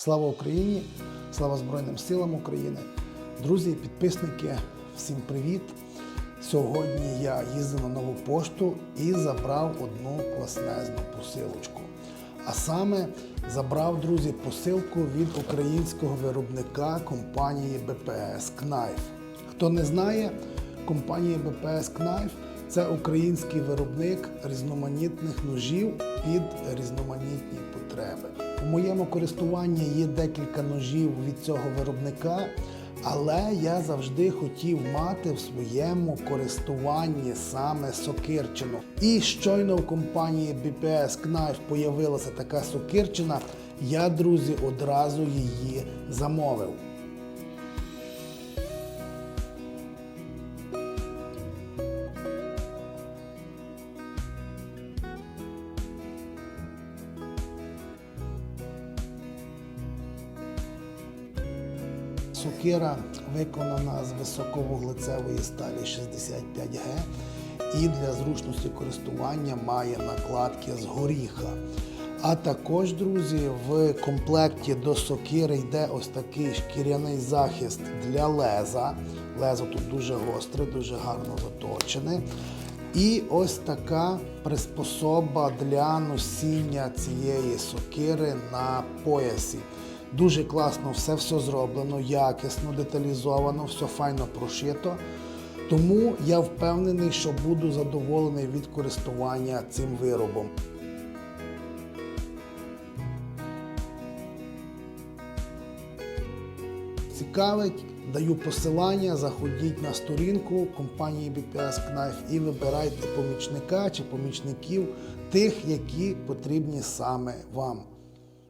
Слава Україні! Слава Збройним силам України! Друзі, підписники, всім привіт! Сьогодні я їздив на нову пошту і забрав одну класнезну посилочку. А саме забрав, друзі, посилку від українського виробника компанії БПС Knife. Хто не знає, компанія БПС Knife – це український виробник різноманітних ножів під різноманітні потреби. У моєму користуванні є декілька ножів від цього виробника, але я завжди хотів мати в своєму користуванні саме сокирчину. І щойно в компанії BPS Knife появилася така сокирчина, я, друзі, одразу її замовив. Сокира виконана з високовуглецевої сталі 65Г і для зручності користування має накладки з горіха. А також, друзі, в комплекті до сокири йде ось такий шкіряний захист для леза. Лезо тут дуже гостре, дуже гарно заточене. І ось така приспособа для носіння цієї сокири на поясі. Дуже класно все все зроблено, якісно, деталізовано, все файно прошито. Тому я впевнений, що буду задоволений від користування цим виробом. Цікавить, даю посилання, заходіть на сторінку компанії BPS Knife і вибирайте помічника чи помічників тих, які потрібні саме вам.